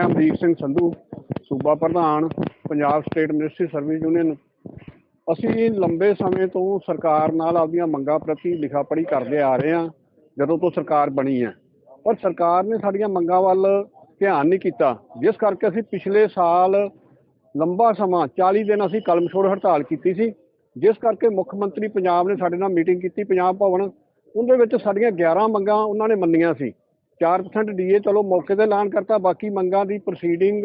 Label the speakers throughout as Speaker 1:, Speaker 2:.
Speaker 1: ਮੈਂ ਅਮਰੀਕ ਸਿੰਘ ਸੰਧੂ, ਸੂਬਾ ਪ੍ਰਧਾਨ, Punjab state ministry service union ਅਸੀਂ ਲੰਬੇ ਸਮੇਂ ਤੋਂ ਸਰਕਾਰ ਨਾਲ ਆਪਦੀਆਂ ਮੰਗਾਂ ਪ੍ਰਤੀ ਲਿਖਾ ਪੜ੍ਹੀ ਕਰਦੇ ਆ ਰਹੇ ਹਾਂ, ਜਦੋਂ ਤੋਂ ਸਰਕਾਰ ਬਣੀ ਹੈ। ਪਰ ਸਰਕਾਰ ਨੇ ਸਾਡੀਆਂ ਮੰਗਾਂ ਵੱਲ ਧਿਆਨ ਨਹੀਂ ਕੀਤਾ। ਜਿਸ ਕਰਕੇ ਅਸੀਂ ਪਿਛਲੇ ਸਾਲ ਲੰਬਾ ਸਮਾਂ 40 ਦਿਨ ਅਸੀਂ ਕਲਮਛੋੜ ਹੜਤਾਲ ਕੀਤੀ ਸੀ। ਜਿਸ ਕਰਕੇ ਮੁੱਖ ਮੰਤਰੀ ਪੰਜਾਬ ਨੇ ਸਾਡੇ ਨਾਲ ਮੀਟਿੰਗ ਕੀਤੀ, ਪੰਜਾਬ ਭਵਨ। ਉਹਦੇ ਵਿੱਚ ਸਾਡੀਆਂ 11 ਮੰਗਾਂ ਉਹਨਾਂ ਨੇ ਮੰਨੀਆਂ ਸੀ। 4% ਡੀਏ ਚਲੋ ਮੌਕੇ ਤੇ ਐਲਾਨ ਕਰਤਾ, ਬਾਕੀ ਮੰਗਾਂ ਦੀ ਪ੍ਰੋਸੀਡਿੰਗ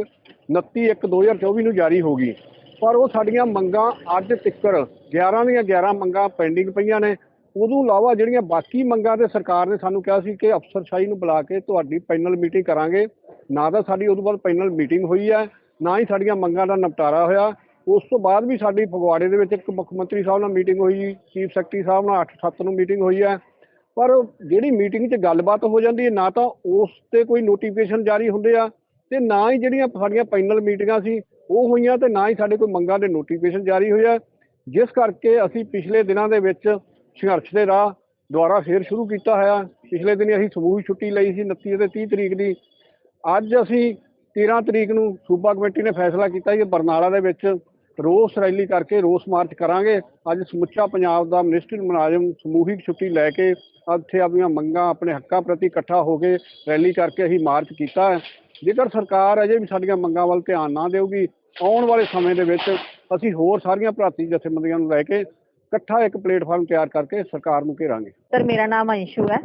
Speaker 1: 29/1/2024 ਨੂੰ ਜਾਰੀ ਹੋ ਗਈ। ਪਰ ਉਹ ਸਾਡੀਆਂ ਮੰਗਾਂ ਅੱਜ ਤੱਕਰ 11 ਦੀਆਂ 11 ਮੰਗਾਂ ਪੈਂਡਿੰਗ ਪਈਆਂ ਨੇ। ਉਦੋਂ ਇਲਾਵਾ ਜਿਹੜੀਆਂ ਬਾਕੀ ਮੰਗਾਂ ਤੇ ਸਰਕਾਰ ਨੇ ਸਾਨੂੰ ਕਿਹਾ ਸੀ ਕਿ ਅਫਸਰਸ਼ਾਹੀ ਨੂੰ ਬੁਲਾ ਕੇ ਤੁਹਾਡੀ ਪੈਨਲ ਮੀਟਿੰਗ ਕਰਾਂਗੇ। ਨਾ ਤਾਂ ਸਾਡੀ ਉਦੋਂ ਬਾਅਦ ਪੈਨਲ ਮੀਟਿੰਗ ਹੋਈ ਹੈ, ਨਾ ਹੀ ਸਾਡੀਆਂ ਮੰਗਾਂ ਦਾ ਨਿਪਟਾਰਾ ਹੋਇਆ। ਉਸ ਤੋਂ ਬਾਅਦ ਵੀ ਸਾਡੀ ਫਗਵਾੜੇ ਦੇ ਵਿੱਚ ਇੱਕ ਮੁੱਖ ਮੰਤਰੀ ਸਾਹਿਬ ਨਾਲ ਮੀਟਿੰਗ ਹੋਈ, ਚੀਫ ਸੈਕਟਰੀ ਸਾਹਿਬ ਨਾਲ 8-7 ਨੂੰ ਮੀਟਿੰਗ ਹੋਈ ਹੈ। ਪਰ ਜਿਹੜੀ ਮੀਟਿੰਗ 'ਚ ਗੱਲਬਾਤ ਹੋ ਜਾਂਦੀ ਹੈ, ਨਾ ਤਾਂ ਉਸ ਤੇ ਕੋਈ ਨੋਟੀਫਿਕੇਸ਼ਨ ਜਾਰੀ ਹੁੰਦੇ ਆ ਤੇ ਨਾ ਹੀ ਜਿਹੜੀਆਂ ਸਾਡੀਆਂ ਪੈਨਲ ਮੀਟਿੰਗਾਂ ਸੀ, ਉਹ ਹੋਈਆਂ ਤੇ ਨਾ ਹੀ ਸਾਡੇ ਕੋਈ ਮੰਗਾਂ ਦੇ ਨੋਟੀਫਿਕੇਸ਼ਨ ਜਾਰੀ ਹੋਇਆ ਜਿਸ ਕਰਕੇ ਅਸੀਂ ਪਿਛਲੇ ਦਿਨਾਂ ਦੇ ਵਿੱਚ ਸੰਘਰਸ਼ ਦੇ ਰਾਹ ਦੁਆਰਾ ਫੇਰ ਸ਼ੁਰੂ ਕੀਤਾ ਹੋਇਆ। ਪਿਛਲੇ ਦਿਨੀ ਅਸੀਂ ਸਮੂਹ ਛੁੱਟੀ ਲਈ ਸੀ 29 ਅਤੇ 30 ਤਰੀਕ ਦੀ। ਅੱਜ ਅਸੀਂ 13 ਤਰੀਕ ਨੂੰ ਸੂਬਾ ਕਮੇਟੀ ਨੇ ਫੈਸਲਾ ਕੀਤਾ ਕਿ ਬਰਨਾਲਾ ਦੇ ਵਿੱਚ। ਰੋਸ ਰੈਲੀ ਕਰਕੇ ਰੋਸ ਮਾਰਚ ਕਰਾਂਗੇ। ਅੱਜ ਸਮੁੱਚਾ ਪੰਜਾਬ ਦਾ ਮਿਨਿਸਟਰੀ ਮੁਲਾਜ਼ਮ ਸਮੂਹਿਕ ਛੁੱਟੀ ਲੈ ਕੇ ਇੱਥੇ ਆਪਣੀਆਂ ਮੰਗਾਂ, ਆਪਣੇ ਹੱਕਾਂ ਪ੍ਰਤੀ ਇਕੱਠਾ ਹੋ ਕੇ ਰੈਲੀ ਕਰਕੇ ਅਸੀਂ ਮਾਰਚ ਕੀਤਾ ਹੈ। ਜੇਕਰ ਸਰਕਾਰ ਅਜੇ ਵੀ ਸਾਡੀਆਂ ਮੰਗਾਂ ਵੱਲ ਧਿਆਨ ਨਾ ਦੇਊਗੀ, ਆਉਣ ਵਾਲੇ ਸਮੇਂ ਦੇ ਵਿੱਚ ਅਸੀਂ ਹੋਰ ਸਾਰੀਆਂ ਭਰਾਤੀ ਜਥੇਬੰਦੀਆਂ ਨੂੰ ਲੈ ਕੇ ਇਕੱਠਾ ਇੱਕ ਪਲੇਟਫਾਰਮ ਤਿਆਰ ਕਰਕੇ ਸਰਕਾਰ ਨੂੰ ਘੇਰਾਂਗੇ।
Speaker 2: ਸਰ, ਮੇਰਾ ਨਾਮ ਅੰਸ਼ੂ ਹੈ।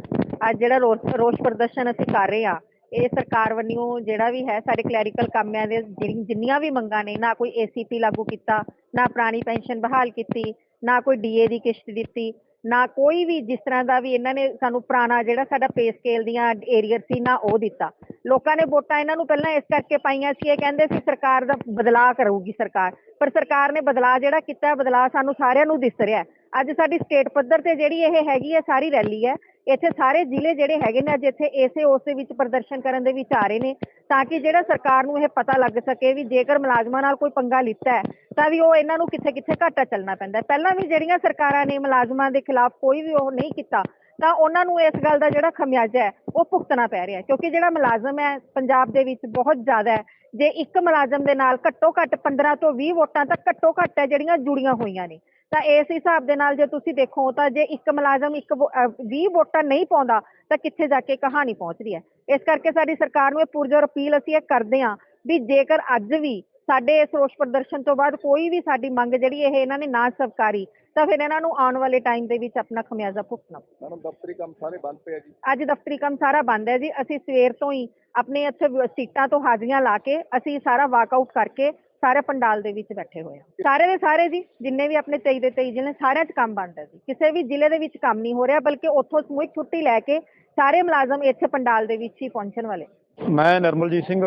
Speaker 2: ਅੱਜ ਜਿਹੜਾ ਰੋਸ ਰੋਸ ਪ੍ਰਦਰਸ਼ਨ ਅਸੀਂ ਕਰ ਰਹੇ ਆ ਇਹ ਸਰਕਾਰ ਵੱਲੋਂ ਜਿਹੜਾ ਵੀ ਹੈ, ਸਾਡੇ ਕਲੈਰੀਕਲ ਕਾਮਿਆਂ ਦੇ ਜਿਹੜੀ- ਜਿੰਨੀਆਂ ਵੀ ਮੰਗਾਂ ਨੇ, ਨਾ ਕੋਈ ਏਸੀਪੀ ਲਾਗੂ ਕੀਤਾ, ਨਾ ਪੁਰਾਣੀ ਪੈਨਸ਼ਨ ਬਹਾਲ ਕੀਤੀ, ਨਾ ਕੋਈ ਡੀਏ ਦੀ ਕਿਸ਼ਤ ਦਿੱਤੀ, ਨਾ ਕੋਈ ਵੀ ਜਿਸ ਤਰ੍ਹਾਂ ਦਾ ਵੀ ਇਹਨਾਂ ਨੇ ਸਾਨੂੰ ਪੁਰਾਣਾ ਜਿਹੜਾ ਸਾਡਾ ਪੇ ਸਕੇਲ ਦੀਆਂ ਏਰੀਅਰ ਸੀ, ਨਾ ਉਹ ਦਿੱਤਾ। ਲੋਕਾਂ ਨੇ ਵੋਟਾਂ ਇਹਨਾਂ ਨੂੰ ਪਹਿਲਾਂ ਇਸ ਕਰਕੇ ਪਾਈਆਂ ਸੀ, ਇਹ ਕਹਿੰਦੇ ਸੀ ਸਰਕਾਰ ਦਾ ਬਦਲਾਅ ਕਰੂਗੀ ਸਰਕਾਰ, ਪਰ ਸਰਕਾਰ ਨੇ ਬਦਲਾਅ ਜਿਹੜਾ ਕੀਤਾ, ਬਦਲਾਅ ਸਾਨੂੰ ਸਾਰਿਆਂ ਨੂੰ ਦਿਸ ਰਿਹਾ। ਅੱਜ ਸਾਡੀ ਸਟੇਟ ਪੱਧਰ ਤੇ ਜਿਹੜੀ ਇਹ ਹੈਗੀ ਹੈ ਸਾਰੀ ਰੈਲੀ ਹੈ ਇੱਥੇ ਸਾਰੇ ਜ਼ਿਲ੍ਹੇ ਜਿਹੜੇ ਹੈਗੇ ਨੇ ਅੱਜ ਇੱਥੇ ਇਸੇ ਉਸ ਦੇ ਵਿੱਚ ਪ੍ਰਦਰਸ਼ਨ ਕਰਨ ਦੇ ਵਿੱਚ ਆ ਰਹੇ ਨੇ, ਤਾਂ ਕਿ ਜਿਹੜਾ ਸਰਕਾਰ ਨੂੰ ਇਹ ਪਤਾ ਲੱਗ ਸਕੇ ਵੀ ਜੇਕਰ ਮੁਲਾਜ਼ਮਾਂ ਨਾਲ ਕੋਈ ਪੰਗਾ ਲਿੱਤਾ ਹੈ, ਤਾਂ ਵੀ ਉਹ ਇਹਨਾਂ ਨੂੰ ਕਿੱਥੇ ਕਿੱਥੇ ਘਾਟਾ ਚੱਲਣਾ ਪੈਂਦਾ ਪਹਿਲਾਂ ਵੀ ਜਿਹੜੀਆਂ ਸਰਕਾਰਾਂ ਨੇ ਮੁਲਾਜ਼ਮਾਂ ਦੇ ਖਿਲਾਫ ਕੋਈ ਵੀ ਉਹ ਨਹੀਂ ਕੀਤਾ, ਤਾਂ ਉਹਨਾਂ ਨੂੰ ਇਸ ਗੱਲ ਦਾ ਜਿਹੜਾ ਖਮਿਆਜਾ ਹੈ, ਉਹ ਭੁਗਤਣਾ ਪੈ ਰਿਹਾ ਕਿਉਂਕਿ ਜਿਹੜਾ ਮੁਲਾਜ਼ਮ ਹੈ, ਪੰਜਾਬ ਦੇ ਵਿੱਚ ਬਹੁਤ ਜ਼ਿਆਦਾ ਹੈ, ਜੇ ਇੱਕ ਮੁਲਾਜ਼ਮ ਦੇ ਨਾਲ ਘੱਟੋ ਘੱਟ 15 ਤੋਂ 20 ਵੋਟਾਂ ਤਾਂ ਘੱਟੋ ਘੱਟ ਹੈ ਜਿਹੜੀਆਂ ਜੁੜੀਆਂ ਹੋਈਆਂ ਨੇ। ਤਾਂ ਇਸ ਹਿਸਾਬ ਦੇ ਨਾਲ ਜੇ ਤੁਸੀਂ ਦੇਖੋ ਤਾਂ ਜੇ ਇੱਕ ਮੁਲਾਜ਼ਮ ਇੱਕ ਵੋ- ਅਹ 20 ਵੋਟਾਂ ਨਹੀਂ ਪਾਉਂਦਾ ਤਾਂ ਕਿੱਥੇ ਜਾ ਕੇ ਕਹਾਣੀ ਪਹੁੰਚਦੀ ਹੈ? ਇਸ ਕਰਕੇ ਸਾਡੀ ਸਰਕਾਰ ਨੂੰ ਇਹ ਪੁਰਜੋਰ ਅਪੀਲ ਅਸੀਂ ਇਹ ਕਰਦੇ ਹਾਂ ਵੀ ਜੇਕਰ ਅੱਜ ਵੀ ਸਾਡੇ ਇਸ ਰੋਸ ਪ੍ਰਦਰਸ਼ਨ ਤੋਂ ਬਾਅਦ ਕੋਈ ਵੀ ਸਾਡੀ ਮੰਗ ਜਿਹੜੀ ਇਹ ਇਹਨਾਂ ਨੇ ਨਾ ਸਵਕਾਰੀ ਤਾਂ ਫਿਰ ਇਹਨਾਂ ਨੂੰ ਆਉਣ ਵਾਲੇ ਟਾਈਮ ਦੇ ਵਿੱਚ ਆਪਣਾ ਖਮਿਆਜ਼ਾ ਭੁਗਤਣਾ।
Speaker 3: ਮੈਡਮ ਦਫ਼ਤਰੀ ਕੰਮ ਸਾਰੇ ਬੰਦ ਪਏ ਆ ਜੀ।
Speaker 2: ਅੱਜ ਦਫ਼ਤਰੀ ਕੰਮ ਸਾਰਾ ਬੰਦ ਹੈ ਜੀ। ਅਸੀਂ ਸਵੇਰ ਤੋਂ ਹੀ ਆਪਣੇ ਇੱਥੇ ਸੀਟਾਂ ਤੋਂ ਹਾਜ਼ਰੀਆਂ ਲਾ ਕੇ ਅਸੀਂ ਸਾਰਾ ਵਾਕਆਊਟ ਕਰਕੇ ਸਾਰੇ ਪੰਡਾਲ ਦੇ ਵਿੱਚ ਬੈਠੇ ਹੋਏ ਆ। ਸਾਰੇ ਦੇ ਸਾਰੇ ਜੀ, ਜਿੰਨੇ ਵੀ ਆਪਣੇ 23 ਦੇ 23 ਜ਼ਿਲ੍ਹੇ ਸਾਰਿਆਂ 'ਚ ਕੰਮ ਬਣਦਾ ਹੈ ਜੀ। ਕਿਸੇ ਵੀ ਜ਼ਿਲ੍ਹੇ ਦੇ ਵਿੱਚ ਕੰਮ ਨਹੀਂ ਹੋ ਰਿਹਾ, ਬਲਕਿ ਉੱਥੋਂ ਸਮੂਹਿਕ ਛੁੱਟੀ ਲੈ ਕੇ ਸਾਰੇ ਮੁਲਾਜ਼ਮ ਇੱਥੇ ਪੰਡਾਲ ਦੇ ਵਿੱਚ ਹੀ ਪਹੁੰਚਣ ਵਾਲੇ।
Speaker 1: ਮੈਂ ਨਿਰਮਲਜੀਤ ਸਿੰਘ,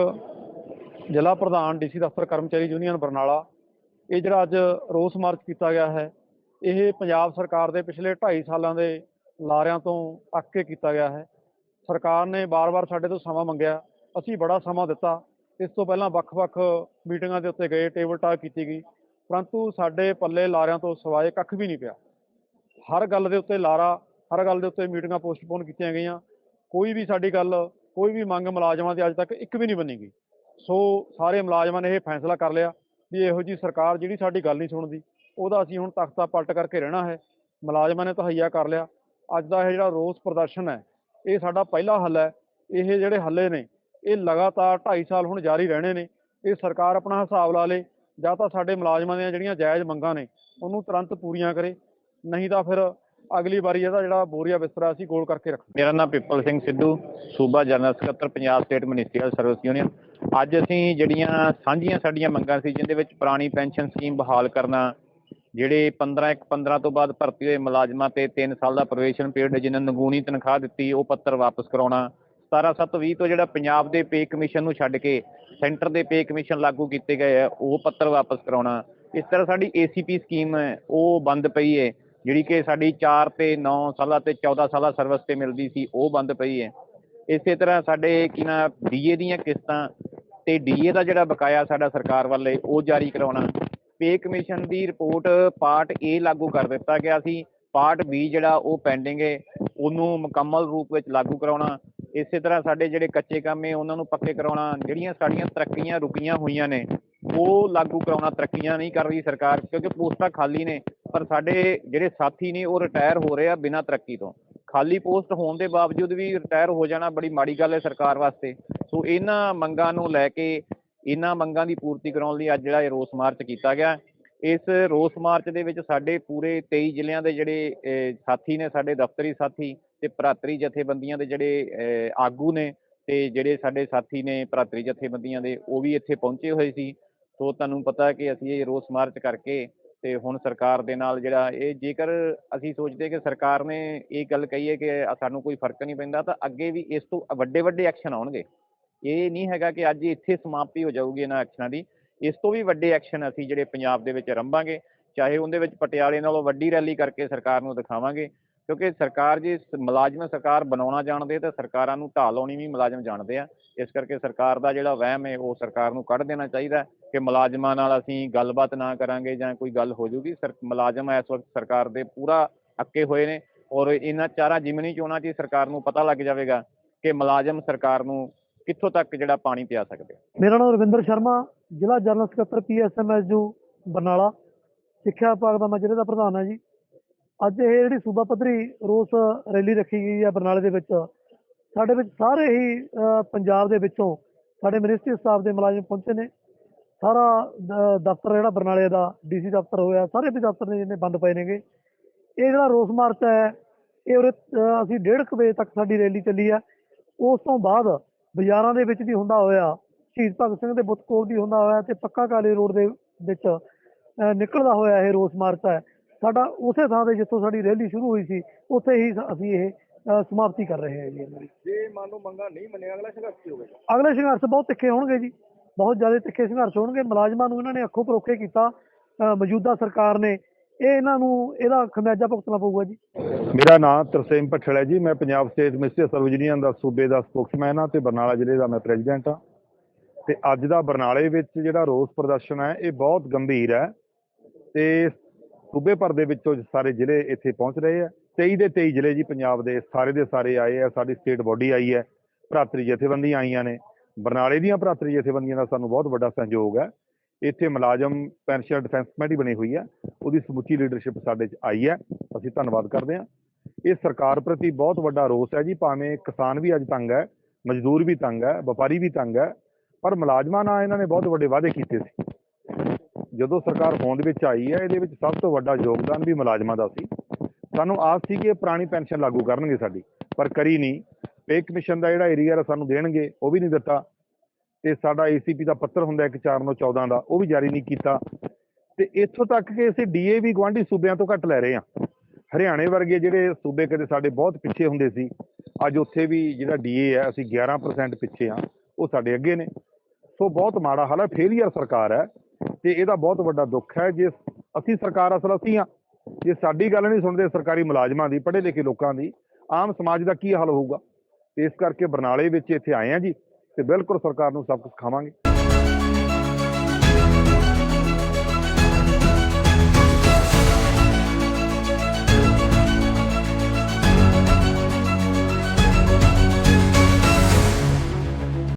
Speaker 1: ਜ਼ਿਲ੍ਹਾ ਪ੍ਰਧਾਨ ਡੀਸੀ ਦਫ਼ਤਰ ਕਰਮਚਾਰੀ ਯੂਨੀਅਨ ਬਰਨਾਲਾ। ਇਹ ਜਿਹੜਾ ਅੱਜ ਰੋਸ ਮਾਰਚ ਕੀਤਾ ਗਿਆ ਹੈ, ਇਹ ਪੰਜਾਬ ਸਰਕਾਰ ਦੇ ਪਿਛਲੇ 2.5 ਸਾਲਾਂ ਦੇ ਲਾਰਿਆਂ ਤੋਂ ਅੱਕ ਕੇ ਕੀਤਾ ਗਿਆ ਹੈ। ਸਰਕਾਰ ਨੇ ਬਾਰ-ਬਾਰ ਸਾਡੇ ਤੋਂ ਸਮਾਂ ਮੰਗਿਆ। ਅਸੀਂ ਬੜਾ ਸਮਾਂ ਦਿੱਤਾ। ਇਸ ਤੋਂ ਪਹਿਲਾਂ ਵੱਖ-ਵੱਖ ਮੀਟਿੰਗਾਂ ਦੇ ਉੱਤੇ ਗਏ, ਟੇਬਲ ਟਾਕ ਕੀਤੀ ਗਈ। ਪਰੰਤੂ ਸਾਡੇ ਪੱਲੇ ਲਾਰਿਆਂ ਤੋਂ ਸਿਵਾਏ ਕੱਖ ਵੀ ਨਹੀਂ ਪਿਆ। ਹਰ ਗੱਲ ਦੇ ਉੱਤੇ ਲਾਰਾ, ਹਰ ਗੱਲ ਦੇ ਉੱਤੇ ਮੀਟਿੰਗਾਂ ਪੋਸਟਪੋਨ ਕੀਤੀਆਂ ਗਈਆਂ। ਕੋਈ ਵੀ ਸਾਡੀ ਗੱਲ, ਕੋਈ ਵੀ ਮੰਗ ਮੁਲਾਜ਼ਮਾਂ ਦੀ ਅੱਜ ਤੱਕ ਇੱਕ ਵੀ ਨਹੀਂ ਬਣੀ ਗਈ। ਸੋ ਸਾਰੇ ਮੁਲਾਜ਼ਮਾਂ ਨੇ ਇਹ ਫੈਸਲਾ ਕਰ ਲਿਆ ਵੀ ਇਹੋ ਜੀ ਸਰਕਾਰ ਜਿਹੜੀ ਸਾਡੀ ਗੱਲ ਨਹੀਂ ਸੁਣਦੀ, ਉਹਦਾ ਅਸੀਂ ਹੁਣ ਤਖਤਾ ਪਲਟ ਕਰਕੇ ਰਹਿਣਾ ਹੈ। ਮੁਲਾਜ਼ਮਾਂ ਨੇ ਤਹਈਆ ਕਰ ਲਿਆ। ਅੱਜ ਦਾ ਇਹ ਜਿਹੜਾ ਰੋਸ ਪ੍ਰਦਰਸ਼ਨ ਹੈ, ਇਹ ਸਾਡਾ ਪਹਿਲਾ ਹੱਲ ਹੈ। ਇਹ ਜਿਹੜੇ ਹੱਲੇ ਨੇ ਇਹ ਲਗਾਤਾਰ 2.5 ਸਾਲ ਹੁਣ ਜਾਰੀ ਰਹਿਣੇ ਨੇ। ਇਹ ਸਰਕਾਰ ਆਪਣਾ ਹਿਸਾਬ ਲਾ ਲੇ, ਜਾਂ ਤਾਂ ਸਾਡੇ ਮੁਲਾਜ਼ਮਾਂ ਦੀਆਂ ਜਿਹੜੀਆਂ ਜਾਇਜ਼ ਮੰਗਾਂ ਨੇ, ਉਹਨੂੰ ਤੁਰੰਤ ਪੂਰੀਆਂ ਕਰੇ, ਨਹੀਂ ਤਾਂ ਫਿਰ ਅਗਲੀ ਵਾਰੀ ਇਹਦਾ ਜਿਹੜਾ ਬੋਰੀਆ ਬਿਸਤਰਾ ਅਸੀਂ ਗੋਲ ਕਰਕੇ ਰੱਖਣਾ
Speaker 4: ਮੇਰਾ ਨਾਮ ਪਿੱਪਲ ਸਿੰਘ ਸਿੱਧੂ, ਸੂਬਾ ਜਨਰਲ ਸਕੱਤਰ, Punjab state ministerial service union. ਅੱਜ ਅਸੀਂ ਜਿਹੜੀਆਂ ਸਾਂਝੀਆਂ ਸਾਡੀਆਂ ਮੰਗਾਂ ਸੀ, ਜਿੰਦੇ ਵਿੱਚ ਪੁਰਾਣੀ ਪੈਨਸ਼ਨ ਸਕੀਮ ਬਹਾਲ ਕਰਨਾ, ਜਿਹੜੇ 15 ਇੱਕ 15 ਤੋਂ ਬਾਅਦ ਭਰਤੀ ਹੋਏ ਮੁਲਾਜ਼ਮਾਂ ਤੇ 3 ਸਾਲ ਦਾ ਪ੍ਰੋਬੇਸ਼ਨ ਪੀਰੀਅਡ, ਜਿਨ੍ਹਾਂ ਨੂੰ ਨਗੂਣੀ ਤਨਖਾਹ ਦਿੱਤੀ, ਉਹ ਪੱਤਰ ਵਾਪਸ ਕਰਾਉਣਾ 17720 ਤੋਂ ਜਿਹੜਾ ਪੰਜਾਬ ਦੇ ਪੇ ਕਮਿਸ਼ਨ ਨੂੰ ਛੱਡ ਕੇ ਸੈਂਟਰ ਦੇ ਪੇ ਕਮਿਸ਼ਨ ਲਾਗੂ ਕੀਤੇ ਗਏ ਆ, ਉਹ ਪੱਤਰ ਵਾਪਸ ਕਰਾਉਣਾ। ਇਸ ਤਰ੍ਹਾਂ ਸਾਡੀ ਏਸੀਪੀ ਸਕੀਮ ਹੈ, ਉਹ ਬੰਦ ਪਈ ਹੈ। ਜਿਹੜੀ ਕਿ ਸਾਡੀ 4 ਤੇ 9 ਸਾਲਾਂ ਤੇ 14 ਸਾਲਾਂ ਸਰਵਿਸ ਤੇ ਮਿਲਦੀ ਸੀ, ਉਹ ਬੰਦ ਪਈ ਹੈ। ਇਸੇ ਤਰ੍ਹਾਂ ਸਾਡੇ ਕੀ ਨਾ ਡੀਏ ਦੀਆਂ ਕਿਸ਼ਤਾਂ ਤੇ ਡੀਏ ਦਾ ਜਿਹੜਾ ਬਕਾਇਆ ਸਾਡਾ ਸਰਕਾਰ ਵੱਲੇ ਉਹ ਜਾਰੀ ਕਰਾਉਣਾ। ਪੇ ਕਮਿਸ਼ਨ ਦੀ ਰਿਪੋਰਟ ਪਾਰਟ ਏ ਲਾਗੂ ਕਰ ਦਿੱਤਾ ਗਿਆ ਸੀ। ਪਾਰਟ ਬੀ ਜਿਹੜਾ ਉਹ ਪੈਂਡਿੰਗ ਹੈ, ਉਹਨੂੰ ਮੁਕੰਮਲ ਰੂਪ ਵਿੱਚ ਲਾਗੂ ਕਰਾਉਣਾ। ਇਸੇ ਤਰ੍ਹਾਂ ਸਾਡੇ ਜਿਹੜੇ ਕੱਚੇ ਕੰਮ ਏ ਉਹਨਾਂ ਨੂੰ ਪੱਕੇ ਕਰਾਉਣਾ, ਜਿਹੜੀਆਂ ਸਾਡੀਆਂ ਤਰੱਕੀਆਂ ਰੁਕੀਆਂ ਹੋਈਆਂ ਨੇ, ਉਹ ਲਾਗੂ ਕਰਾਉਣਾ ਤਰੱਕੀਆਂ ਨਹੀਂ ਕਰ ਰਹੀ ਸਰਕਾਰ, ਕਿਉਂਕਿ ਪੋਸਟਾਂ ਖਾਲੀ ਨੇ, ਪਰ ਸਾਡੇ ਜਿਹੜੇ ਸਾਥੀ ਨੇ, ਉਹ ਰਿਟਾਇਰ ਹੋ ਰਹੇ ਆ ਬਿਨਾਂ ਤਰੱਕੀ ਤੋਂ। ਖਾਲੀ ਪੋਸਟ ਹੋਣ ਦੇ ਬਾਵਜੂਦ ਵੀ ਰਿਟਾਇਰ ਹੋ ਜਾਣਾ ਬੜੀ ਮਾੜੀ ਗੱਲ ਹੈ ਸਰਕਾਰ ਵਾਸਤੇ। ਸੋ ਇਹਨਾਂ ਮੰਗਾਂ ਨੂੰ ਲੈ ਕੇ, ਇਹਨਾਂ ਮੰਗਾਂ ਦੀ ਪੂਰਤੀ ਕਰਾਉਣ ਲਈ ਅੱਜ ਜਿਹੜਾ ਇਹ ਰੋਸ ਮਾਰਚ ਕੀਤਾ ਗਿਆ। ਇਸ ਰੋਸ ਮਾਰਚ ਦੇ ਵਿੱਚ ਸਾਡੇ ਪੂਰੇ 23 ਜ਼ਿਲ੍ਹਿਆਂ ਦੇ ਜਿਹੜੇ ਸਾਥੀ ਨੇ, ਸਾਡੇ ਦਫ਼ਤਰੀ ਸਾਥੀ ਤੇ ਭਰਾਤਰੀ ਜਥੇਬੰਦੀਆਂ ਦੇ ਜਿਹੜੇ ਆਗੂ ਨੇ ਤੇ ਜਿਹੜੇ ਸਾਡੇ ਸਾਥੀ ਨੇ ਭਰਾਤਰੀ ਜਥੇਬੰਦੀਆਂ ਦੇ, ਉਹ ਵੀ ਇੱਥੇ ਪਹੁੰਚੇ ਹੋਏ ਸੀ। ਸੋ ਤੁਹਾਨੂੰ ਪਤਾ ਕਿ ਅਸੀਂ ਇਹ ਰੋਸ ਮਾਰਚ ਕਰਕੇ ਤੇ ਹੁਣ ਸਰਕਾਰ ਦੇ ਨਾਲ ਜਿਹੜਾ ਇਹ ਜੇਕਰ ਅਸੀਂ ਸੋਚਦੇ ਕਿ ਸਰਕਾਰ ਨੇ ਇਹ ਗੱਲ ਕਹੀ ਹੈ ਕਿ ਸਾਨੂੰ ਕੋਈ ਫ਼ਰਕ ਨਹੀਂ ਪੈਂਦਾ ਤਾਂ ਅੱਗੇ ਵੀ ਇਸ ਤੋਂ ਵੱਡੇ ਵੱਡੇ ਐਕਸ਼ਨ ਆਉਣਗੇ। ਇਹ ਨਹੀਂ ਹੈਗਾ ਕਿ ਅੱਜ ਇੱਥੇ ਸਮਾਪਤੀ ਹੋ ਜਾਊਗੀ ਇਹਨਾਂ ਐਕਸ਼ਨਾਂ ਦੀ। ਇਸ ਤੋਂ ਵੀ ਵੱਡੇ ਐਕਸ਼ਨ ਅਸੀਂ ਜਿਹੜੇ ਪੰਜਾਬ ਦੇ ਵਿੱਚ ਰੰਭਾਂਗੇ, ਚਾਹੇ ਉਹਦੇ ਵਿੱਚ ਪਟਿਆਲੇ ਨਾਲੋਂ ਵੱਡੀ ਰੈਲੀ ਕਰਕੇ ਸਰਕਾਰ ਨੂੰ ਦਿਖਾਵਾਂਗੇ, ਕਿਉਂਕਿ ਸਰਕਾਰ ਜੇ ਮੁਲਾਜ਼ਮ ਸਰਕਾਰ ਬਣਾਉਣਾ ਜਾਣਦੇ ਤਾਂ ਸਰਕਾਰਾਂ ਨੂੰ ਢਾਹ ਲਾਉਣੀ ਵੀ ਮੁਲਾਜ਼ਮ ਜਾਣਦੇ ਆ। ਇਸ ਕਰਕੇ ਸਰਕਾਰ ਦਾ ਜਿਹੜਾ ਵਹਿਮ ਹੈ, ਉਹ ਸਰਕਾਰ ਨੂੰ ਕੱਢ ਦੇਣਾ ਚਾਹੀਦਾ ਕਿ ਮੁਲਾਜ਼ਮਾਂ ਨਾਲ ਅਸੀਂ ਗੱਲਬਾਤ ਨਾ ਕਰਾਂਗੇ ਜਾਂ ਕੋਈ ਗੱਲ ਹੋ ਜੂਗੀ। ਸਰ, ਮੁਲਾਜ਼ਮ ਇਸ ਵਕਤ ਸਰਕਾਰ ਦੇ ਪੂਰਾ ਅੱਕੇ ਹੋਏ ਨੇ ਔਰ ਇਹਨਾਂ ਚਾਰਾਂ ਜਿਮਨੀ ਚੋਣਾਂ 'ਚ ਹੀ ਸਰਕਾਰ ਨੂੰ ਪਤਾ ਲੱਗ ਜਾਵੇਗਾ ਕਿ ਮੁਲਾਜ਼ਮ ਸਰਕਾਰ ਨੂੰ ਕਿੱਥੋਂ ਤੱਕ ਜਿਹੜਾ ਪਾਣੀ ਪਿਆ ਸਕਦੇ
Speaker 5: ਮੇਰਾ ਨਾਮ ਰਵਿੰਦਰ ਸ਼ਰਮਾ ਜ਼ਿਲ੍ਹਾ ਜਨਰਲ ਸਕੱਤਰ ਪੀਐਸਐਮਐਸਯੂ ਬਰਨਾਲਾ ਸਿੱਖਿਆ ਵਿਭਾਗ ਦਾ ਮੈਂ ਜ਼ਿਲ੍ਹੇ ਦਾ ਪ੍ਰਧਾਨ ਹਾਂ ਜੀ। ਅੱਜ ਇਹ ਜਿਹੜੀ ਸੂਬਾ ਪੱਧਰੀ ਰੋਸ ਰੈਲੀ ਰੱਖੀ ਗਈ ਹੈ ਬਰਨਾਲੇ ਦੇ ਵਿੱਚ ਸਾਡੇ ਵਿੱਚ ਸਾਰੇ ਹੀ ਪੰਜਾਬ ਦੇ ਵਿੱਚੋਂ ਸਾਡੇ ਮਿਨਿਸਟਰੀ ਸਟਾਫ ਦੇ ਮੁਲਾਜ਼ਮ ਪਹੁੰਚੇ ਨੇ। ਸਾਰਾ ਦਫ਼ਤਰ ਜਿਹੜਾ ਬਰਨਾਲੇ ਦਾ ਡੀਸੀ ਦਫ਼ਤਰ ਹੋਇਆ ਸਾਰੇ ਵੀ ਦਫ਼ਤਰ ਨੇ ਜਿੰਨੇ ਬੰਦ ਪਏ ਨੇਗੇ। ਇਹ ਜਿਹੜਾ ਰੋਸ ਮਾਰਚ ਹੈ ਇਹ ਉਰੇ ਅਹ, ਅਸੀਂ 1:30 ਵਜੇ ਤੱਕ ਸਾਡੀ ਰੈਲੀ ਚੱਲੀ ਆ ਉਸ ਤੋਂ ਬਾਅਦ ਬਾਜ਼ਾਰਾਂ ਦੇ ਵਿੱਚ ਵੀ ਹੁੰਦਾ ਹੋਇਆ ਸ਼ਹੀਦ ਭਗਤ ਸਿੰਘ ਦੇ ਬੁੱਤ ਕੋਲ ਵੀ ਹੁੰਦਾ ਹੋਇਆ ਤੇ ਪੱਕਾ ਕਾਲੇ ਰੋਡ ਦੇ ਵਿੱਚ ਅਹ, ਨਿਕਲਦਾ ਹੋਇਆ ਇਹ ਰੋਸ ਮਾਰਚ ਹੈ। ਸਾਡਾ ਉਸੇ ਥਾਂ ਤੇ ਜਿੱਥੋਂ ਸਾਡੀ ਰੈਲੀ ਸ਼ੁਰੂ ਹੋਈ ਸੀ ਉੱਥੇ ਹੀ ਅਸੀਂ ਇਹ ਅਹ, ਸਮਾਪਤੀ ਕਰ ਰਹੇ ਹਾਂ ਜੀ ਦੀ।
Speaker 3: ਜੇ ਮੰਨ ਲਓ ਮੰਗਾ ਨਹੀਂ ਮੰਨਿਆ ਅਗਲਾ ਸੰਘਰਸ਼ ਕੀ ਹੋਵੇਗਾ?
Speaker 5: ਅਗਲੇ ਸੰਘਰਸ਼ ਬਹੁਤ ਤਿੱਖੇ ਹੋਣਗੇ ਜੀ ਬਹੁਤ ਜ਼ਿਆਦਾ ਤਿੱਖੇ ਸੰਘਰਸ਼ ਹੋਣਗੇ। ਮੁਲਾਜ਼ਮਾਂ ਨੂੰ ਇਹਨਾਂ ਨੇ ਅੱਖੋਂ ਪਰੋਖੇ ਕੀਤਾ ਮੌਜੂਦਾ ਸਰਕਾਰ ਨੇ। ਇਹ ਇਹਨਾਂ ਨੂੰ ਇਹਦਾ ਖਮਿਆਜਾ ਭੁਗਤਣਾ ਪਊਗਾ ਜੀ।
Speaker 6: ਮੇਰਾ ਨਾਮ ਤਰਸੇਮ ਭੱਠਲ ਹੈ ਜੀ। ਮੈਂ Punjab state ministry service union ਦਾ ਸੂਬੇ ਦਾ ਸਪੋਕਸਮੈਨ ਹਾਂ ਤੇ ਬਰਨਾਲਾ ਜ਼ਿਲ੍ਹੇ ਦਾ ਮੈਂ ਪ੍ਰੈਜ਼ੀਡੈਂਟ ਹਾਂ। ਤੇ ਅੱਜ ਦਾ ਬਰਨਾਲੇ ਵਿੱਚ ਜਿਹੜਾ ਰੋਸ ਪ੍ਰਦਰਸ਼ਨ ਹੈ, ਇਹ ਬਹੁਤ ਗੰਭੀਰ ਹੈ ਤੇ ਸੂਬੇ ਭਰ ਦੇ ਵਿੱਚੋਂ ਸਾਰੇ ਜ਼ਿਲ੍ਹੇ ਇੱਥੇ ਪਹੁੰਚ ਰਹੇ ਆ। 23 ਦੇ 23 ਜ਼ਿਲ੍ਹੇ ਜੀ ਪੰਜਾਬ ਦੇ ਸਾਰੇ ਦੇ ਸਾਰੇ ਆਏ ਆ, ਸਾਡੀ ਸਟੇਟ ਬੋਡੀ ਆਈ ਹੈ, ਭਰਾਤਰੀ ਜਥੇਬੰਦੀਆਂ ਆਈਆਂ ਨੇ। ਬਰਨਾਲੇ ਦੀਆਂ ਭਰਾਤਰੀ ਜਥੇਬੰਦੀਆਂ ਦਾ ਸਾਨੂੰ ਬਹੁਤ ਵੱਡਾ ਸਹਿਯੋਗ ਹੈ। ਇੱਥੇ ਮੁਲਾਜ਼ਮ ਪੈਨਸ਼ਨ ਡਿਫੈਂਸ ਕਮੇਟੀ ਬਣੀ ਹੋਈ ਹੈ, ਉਹਦੀ ਸਮੁੱਚੀ ਲੀਡਰਸ਼ਿਪ ਸਾਡੇ 'ਚ ਆਈ ਹੈ, ਅਸੀਂ ਧੰਨਵਾਦ ਕਰਦੇ ਹਾਂ। ਇਹ ਸਰਕਾਰ ਪ੍ਰਤੀ ਬਹੁਤ ਵੱਡਾ ਰੋਸ ਹੈ ਜੀ, ਭਾਵੇਂ ਕਿਸਾਨ ਵੀ ਅੱਜ ਤੰਗ ਹੈ, ਮਜ਼ਦੂਰ ਵੀ ਤੰਗ ਹੈ, ਵਪਾਰੀ ਵੀ ਤੰਗ ਹੈ ਪਰ ਮੁਲਾਜ਼ਮਾਂ ਨਾਲ ਇਹਨਾਂ ਨੇ ਬਹੁਤ ਵੱਡੇ ਵਾਅਦੇ ਕੀਤੇ ਸੀ। ਜਦੋਂ ਸਰਕਾਰ ਹੋਂਦ ਵਿੱਚ ਆਈ ਹੈ, ਇਹਦੇ ਵਿੱਚ ਸਭ ਤੋਂ ਵੱਡਾ ਯੋਗਦਾਨ ਵੀ ਮੁਲਾਜ਼ਮਾਂ ਦਾ ਸੀ। ਸਾਨੂੰ ਆਸ ਸੀ ਕਿ ਇਹ ਪੁਰਾਣੀ ਪੈਨਸ਼ਨ ਲਾਗੂ ਕਰਨਗੇ ਸਾਡੀ, ਪਰ ਕਰੀ ਨਹੀਂ। ਪੇ ਕਮਿਸ਼ਨ ਦਾ ਜਿਹੜਾ ਏਰੀਆ ਸਾਨੂੰ ਦੇਣਗੇ, ਉਹ ਵੀ ਨਹੀਂ ਦਿੱਤਾ। ਤੇ ਸਾਡਾ ਏਸੀਪੀ ਦਾ ਪੱਤਰ ਹੁੰਦਾ ਇੱਕ 4914 ਦਾ, ਉਹ ਵੀ ਜਾਰੀ ਨਹੀਂ ਕੀਤਾ। ਤੇ ਇੱਥੋਂ ਤੱਕ ਕਿ ਅਸੀਂ ਡੀਏ ਵੀ ਗਵਾਂਢੀ ਸੂਬਿਆਂ ਤੋਂ ਘੱਟ ਲੈ ਰਹੇ ਹਾਂ। ਹਰਿਆਣੇ ਵਰਗੇ ਜਿਹੜੇ ਸੂਬੇ ਕਦੇ ਸਾਡੇ ਬਹੁਤ ਪਿੱਛੇ ਹੁੰਦੇ ਸੀ, ਅੱਜ ਉੱਥੇ ਵੀ ਜਿਹੜਾ ਡੀਏ ਹੈ, ਅਸੀਂ 11% ਪਿੱਛੇ ਹਾਂ, ਉਹ ਸਾਡੇ ਅੱਗੇ ਨੇ। ਸੋ ਬਹੁਤ ਮਾੜਾ ਹਾਲ ਹੈ ਫੇਲੀਅਰ ਸਰਕਾਰ ਹੈ ਤੇ ਇਹਦਾ ਬਹੁਤ ਵੱਡਾ ਦੁੱਖ ਹੈ ਜੇ ਅਸੀਂ ਸਰਕਾਰ ਅਸਲ ਅਸੀਂ ਹਾਂ। ਜੇ ਸਾਡੀ ਗੱਲ ਨਹੀਂ ਸੁਣਦੇ ਸਰਕਾਰੀ ਮੁਲਾਜ਼ਮਾਂ ਦੀ, ਪੜ੍ਹੇ ਲਿਖੇ ਲੋਕਾਂ ਦੀ, ਆਮ ਸਮਾਜ ਦਾ ਕੀ ਹਾਲ ਹੋਊਗਾ? ਇਸ ਕਰਕੇ ਬਰਨਾਲੇ ਵਿੱਚ ਇੱਥੇ ਆਏ ਆ ਜੀ ਤੇ ਬਿਲਕੁਲ ਸਰਕਾਰ ਨੂੰ ਸਭ ਕੁਝ ਖਾਵਾਂਗੇ